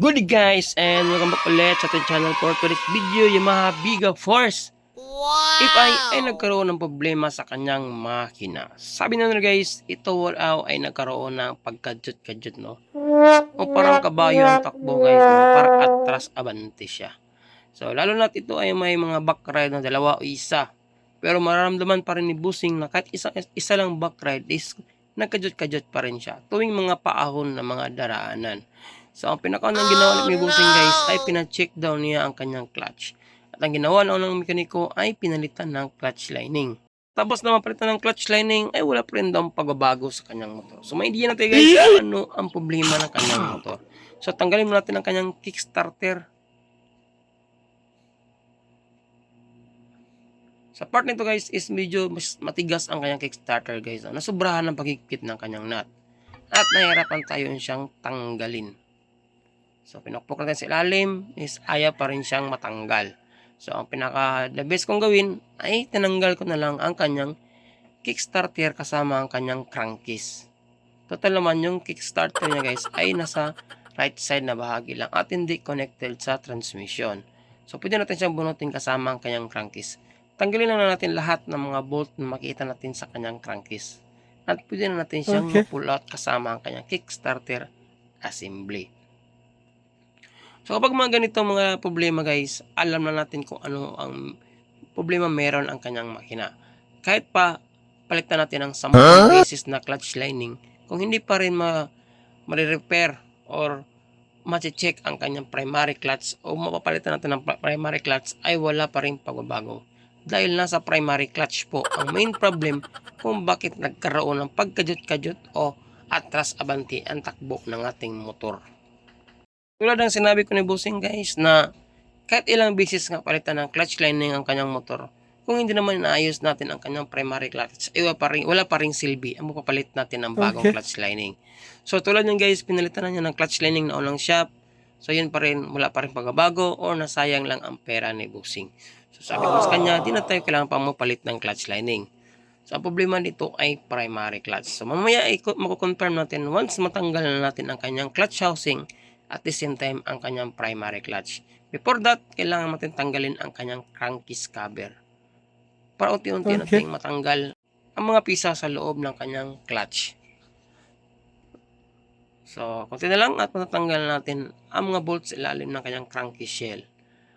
Good guys. And welcome back ulit sa ating channel for today's video Yamaha Biga Force. Wow! If ay ay nagkaroon ng problema sa kanyang makina. Sabi na nila guys, ito walaw ay nagkaroon ng pagkadyot-kadyot no? O parang kabayo ang takbo guys no? Parang atras abante siya. So lalo na ito ay may mga back ride na dalawa o isa. Pero mararamdaman pa rin ni Busing na kahit isa, isa lang back ride is nagkadyot-kadyot pa rin siya tuwing mga paahon na mga daraanan So, ang pinakaunang ginawa ni Busing guys ay pina-check down niya ang kanyang clutch. At ang ginawa ng unang mekaniko ay pinalitan ng clutch lining. Tapos na mapalitan ng clutch lining ay wala pa rin daw ang pagbabago sa kanyang motor. So, maintindihan natin guys kung ano ang problema ng kanyang motor. So, tanggalin mo natin ang kanyang kickstarter. Sa part nito guys is medyo mas matigas ang kanyang kickstarter guys. Ah, Nasubrahan ng pagigpit ng kanyang nut. At nahirapan tayo siyang tanggalin. So, pinakpok natin sa ilalim is ayaw pa rin siyang matanggal. So, ang pinaka the best kong gawin ay tinanggal ko na lang ang kanyang kickstarter kasama ang kanyang crankcase. Total naman yung kickstarter niya guys ay nasa right side na bahagi lang at hindi connected sa transmission. So, pwede natin siyang bunutin kasama ang kanyang crankcase. Tanggalin lang natin lahat ng mga bolt na makita natin sa kanyang crankcase. At pwede na natin siyang Okay. pull out kasama ang kanyang kickstarter assembly. So kapag mga ganito mga problema guys, alam na natin kung ano ang problema meron ang kanyang makina. Kahit pa palitan natin ang 10 beses na clutch lining, kung hindi pa rin ma ma-repair or ma-check ang kanyang primary clutch o mapapalitan natin ng pri- primary clutch ay wala pa rin pagbabago. Dahil nasa primary clutch po ang main problem kung bakit nagkaroon ng pagkadyot-kadyot o atras abanti ang takbo ng ating motor. Tulad ng sinabi ko ni Bossing guys na kahit ilang beses nga palitan ng clutch lining ang kanyang motor, kung hindi naman inaayos natin ang kanyang primary clutch, ay wala pa rin, wala pa rin silbi ang mapapalit natin ng bagong Okay. clutch lining. So tulad ng guys, pinalitan na niya ng clutch lining na unang shop, so yun pa rin, wala pa rin pagbabago or nasayang lang ang pera ni Bossing. So sabi ko sa kanya, di na tayo kailangan pa mapalit ng clutch lining. So, ang problema dito ay primary clutch. So, mamaya ay mako-confirm natin once matanggal na natin ang kanyang clutch housing at the same time ang kanyang primary clutch. Before that, kailangan natin tanggalin ang kanyang crankcase cover. Para unti-unti Okay. nating matanggal ang mga pisa sa loob ng kanyang clutch. So, konti na lang at matatanggal natin ang mga bolts ilalim ng kanyang crankcase shell.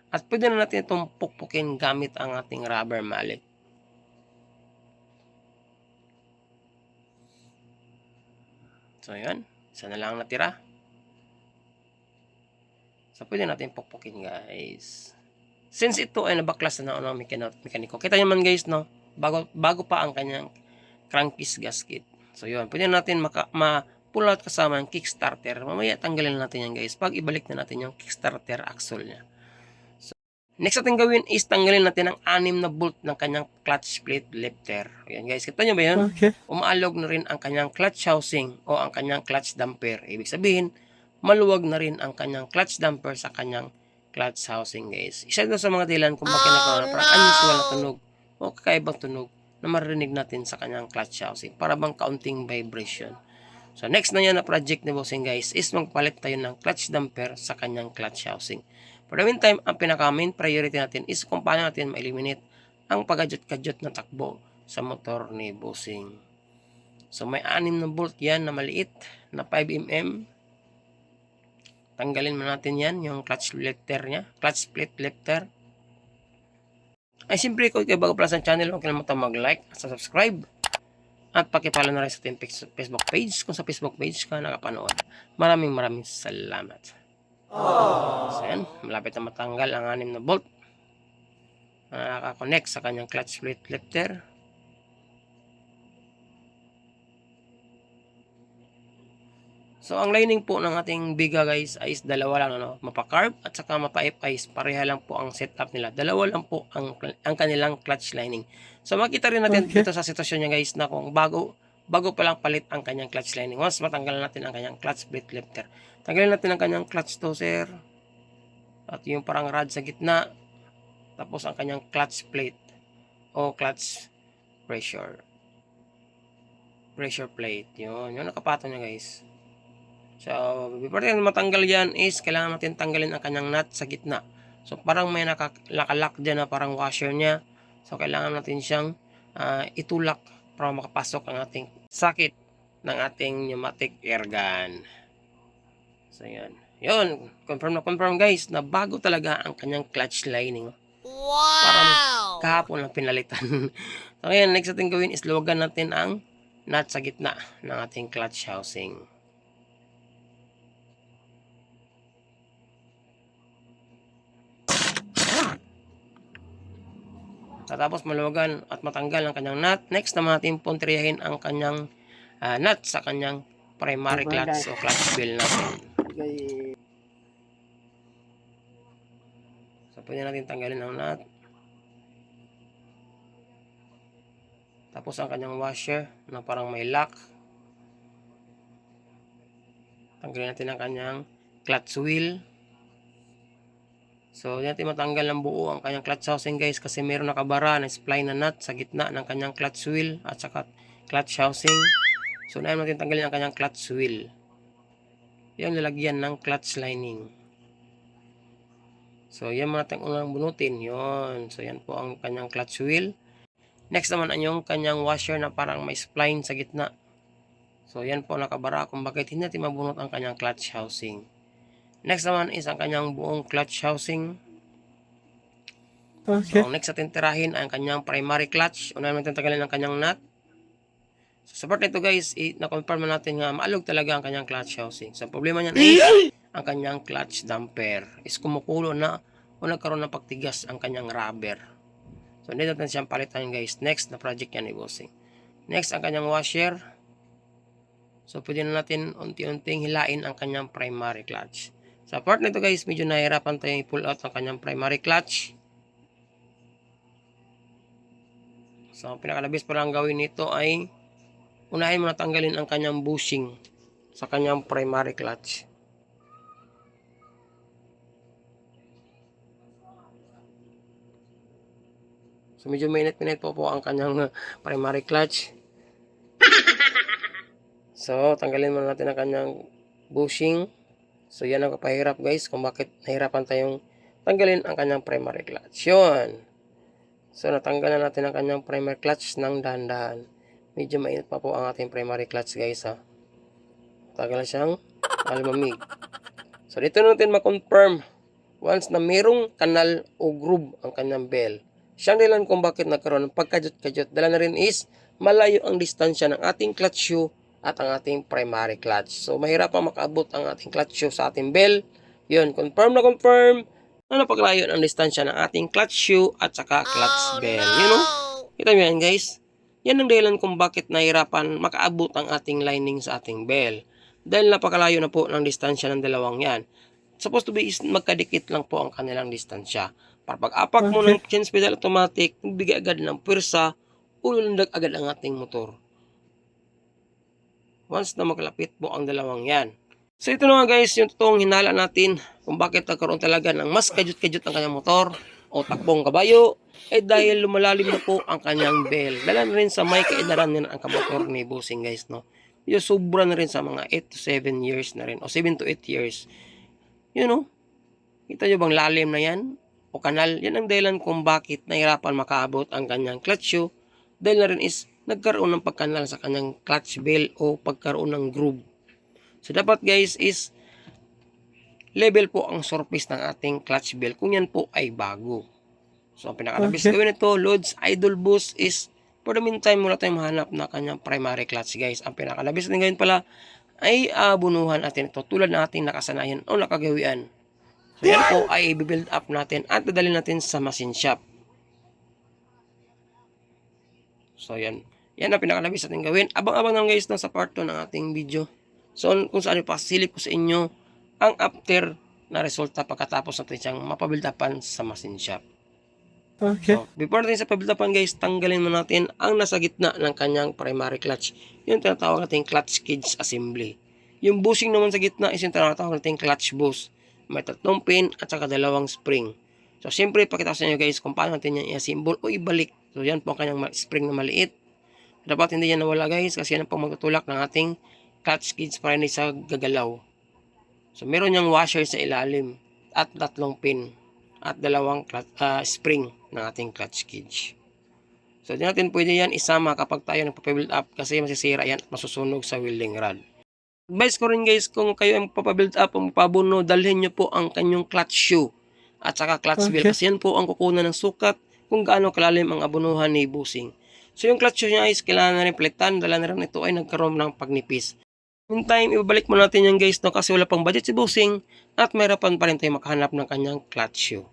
At pwede na natin itong pukpukin gamit ang ating rubber mallet. So, yan. Isa na lang natira. So, pwede natin pukpukin, guys. Since ito ay nabaklas na ng mekano- mekaniko. Kita nyo man, guys, no? Bago, bago pa ang kanyang crankcase gasket. So, yun. Pwede natin maka, ma pull out kasama ang kickstarter. Mamaya tanggalin natin yan, guys. Pag ibalik na natin yung kickstarter axle niya. So, next natin gawin is tanggalin natin ang anim na bolt ng kanyang clutch plate lifter. Ayan, guys. Kita nyo ba yun? Okay. umaalog na rin ang kanyang clutch housing o ang kanyang clutch damper. Ibig sabihin, maluwag na rin ang kanyang clutch damper sa kanyang clutch housing guys. Isa ito sa mga dahilan kung bakit nagkaroon ng unusual na tunog o kakaibang tunog na marinig natin sa kanyang clutch housing para bang kaunting vibration. So next na yan na project ni Bossing guys is magpalit tayo ng clutch damper sa kanyang clutch housing. For the meantime, ang pinaka main priority natin is kung paano natin ma-eliminate ang pagadyot-kadyot na takbo sa motor ni Bossing. So may anim na bolt yan na maliit na 5mm. Tanggalin mo natin yan, yung clutch lifter niya, clutch plate lifter. Ay siyempre kung kayo bago pala sa channel, huwag kalimutan mag-like at subscribe. At pakipala na rin sa ating Facebook page kung sa Facebook page ka nakapanood. Maraming maraming salamat. So yan, malapit na matanggal ang anim na bolt na nakakonect sa kanyang clutch plate lifter. So, ang lining po ng ating biga guys ay is dalawa lang, ano, mapa-carb at saka mapa-FIs. Pareha lang po ang setup nila. Dalawa lang po ang, ang kanilang clutch lining. So, makita rin natin Okay. dito sa sitwasyon niya guys na kung bago, bago pa lang palit ang kanyang clutch lining. Once matanggal natin ang kanyang clutch plate lifter. Tanggalin natin ang kanyang clutch toser. At yung parang rod sa gitna. Tapos ang kanyang clutch plate o clutch pressure. Pressure plate. Yun. Yung nakapatong niya guys. So, before natin matanggal yan is kailangan natin tanggalin ang kanyang nut sa gitna. So, parang may nakalak dyan na parang washer niya. So, kailangan natin siyang ah, itulak para makapasok ang ating sakit ng ating pneumatic air gun. So, yan. Yun, confirm na confirm guys na bago talaga ang kanyang clutch lining. Wow! Kahapon lang pinalitan. so, ngayon, next natin gawin is luwagan natin ang nut sa gitna ng ating clutch housing. Tapos maluwagan at matanggal ang kanyang nut. Next naman natin puntriyahin ang kanyang ah, nut sa kanyang primary clutch o clutch bell natin. So, pwede natin tanggalin ang nut. Tapos ang kanyang washer na parang may lock. Tanggalin natin ang kanyang clutch wheel. So, di natin matanggal ng buo ang kanyang clutch housing guys kasi meron nakabara na spline na nut sa gitna ng kanyang clutch wheel at saka clutch housing. So, unahin natin tanggalin ang kanyang clutch wheel. Yan lalagyan ng clutch lining. So, yan muna natin unang bunutin. Yon. So, yan po ang kanyang clutch wheel. Next naman ang yung kanyang washer na parang may spline sa gitna. So, yan po nakabara kung bakit hindi natin mabunot ang kanyang clutch housing. Next naman is ang kanyang buong clutch housing. So, ang next natin tirahin ang kanyang primary clutch. Unahin natin tagalin ang kanyang nut. So, sa part nito guys, na-confirm na natin nga maalog talaga ang kanyang clutch housing. So, problema niyan is ang kanyang clutch damper is kumukulo na o nagkaroon ng pagtigas ang kanyang rubber. So, hindi natin siyang palitan guys. Next na project yan ni Bossing. Next, ang kanyang washer. So, pwede na natin unti-unting hilain ang kanyang primary clutch. Sa part nito guys, medyo nahirapan tayong i-pull out ang kanyang primary clutch. So, pinakalabis pa lang gawin nito ay unahin mo na tanggalin ang kanyang bushing sa kanyang primary clutch. So medyo mainit-mainit po po ang kanyang primary clutch. So tanggalin muna natin ang kanyang bushing. So yan ang kapahirap guys kung bakit nahirapan tayong tanggalin ang kanyang primary clutch. Yun. So natanggalan natin ang kanyang primary clutch ng dahan-dahan. Medyo mainit pa po ang ating primary clutch guys ha. Tagal siyang almamig. So dito natin ma-confirm once na merong kanal o groove ang kanyang bell. Siyang dahilan kung bakit nagkaroon ng pagkajut-kajut. Dala na rin is malayo ang distansya ng ating clutch shoe at ang ating primary clutch. So mahirap ang makaabot ang ating clutch shoe sa ating bell. Yun, confirm na confirm na napaglayo ang distansya ng ating clutch shoe at saka clutch Oh, bell. no! You know? Kita mo yan guys? Yan ang dahilan kung bakit nahirapan makaabot ang ating lining sa ating bell. Dahil napakalayo na po ng distansya ng dalawang yan. Supposed to be is magkadikit lang po ang kanilang distansya. Para pag apak mo ng change pedal automatic, bigay agad ng pwersa, ulundag agad ang ating motor. Once na makalapit po ang dalawang yan. So ito na nga guys, yung totoong hinala natin kung bakit nagkaroon talaga ng mas kajut-kajut ang kanyang motor o takbong kabayo eh dahil lumalalim na po ang kanyang bell. Dala na rin sa may kaidaran nila ang kamotor ni Bossing guys no. Yung sobra na rin sa mga 8 to 7 years na rin o 7 to 8 years. You know, kita nyo bang lalim na yan? O kanal, yan ang dahilan kung bakit nahirapan makaabot ang kanyang clutch shoe. Dahil na rin is nagkaroon ng pagkanal sa kanyang clutch bell o pagkaroon ng groove. So dapat guys is level po ang surface ng ating clutch bell kung yan po ay bago. So ang pinakalabis Okay. gawin ito, Loads Idle Boost is for the meantime muna tayong mahanap na kanyang primary clutch guys. Ang pinakalabis natin gawin pala ay abunuhan natin ito tulad ng ating nakasanayan o nakagawian. So yan po ay i-build up natin at dadalhin natin sa machine shop. So yan. Yan ang pinakalabis natin gawin. Abang-abang lang guys na sa part 2 ng ating video. So kung saan ipasilip ko sa inyo ang after na resulta pagkatapos natin siyang mapabuild upan sa machine shop. Okay. So, before natin sa pabuild upan guys, tanggalin mo natin ang nasa gitna ng kanyang primary clutch. Yung tinatawag nating clutch cage assembly. Yung bushing naman sa gitna is yung tinatawag nating clutch boost. May tatlong pin at saka dalawang spring. So, siyempre, pakita ko sa inyo guys kung paano natin yan i-assemble o ibalik. So, yan po ang kanyang spring na maliit. Dapat hindi yan nawala guys kasi yan ang pang magtutulak ng ating clutch cage para hindi sa gagalaw. So, meron niyang washer sa ilalim at tatlong pin at dalawang clutch, ah, spring ng ating clutch cage. So, di natin pwede yan isama kapag tayo nagpapabuild up kasi masisira yan at masusunog sa welding rod. Advice ko rin guys, kung kayo ang papabuild up o pabuno, dalhin nyo po ang kanyang clutch shoe at saka clutch wheel Okay. kasi yan po ang kukunan ng sukat kung gaano kalalim ang abunuhan ni busing. So yung clutch shoe niya is kailangan na rin palitan, dala na rin ito ay nagkaroon ng pagnipis. Meantime, ibabalik mo natin yan guys no, kasi wala pang budget si busing at mayroon pa rin tayo makahanap ng kanyang clutch shoe.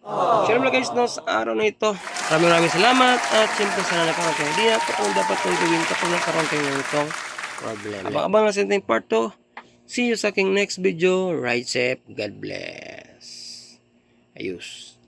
Mo lang guys no, sa araw na ito. Maraming maraming salamat at syempre sana nagkaroon kayo idea kung dapat kong gawin kapag nagkaroon kayo ng itong problem. Abang-abang lang sa part 2. See you sa aking next video. Ride safe. God bless. Ayos.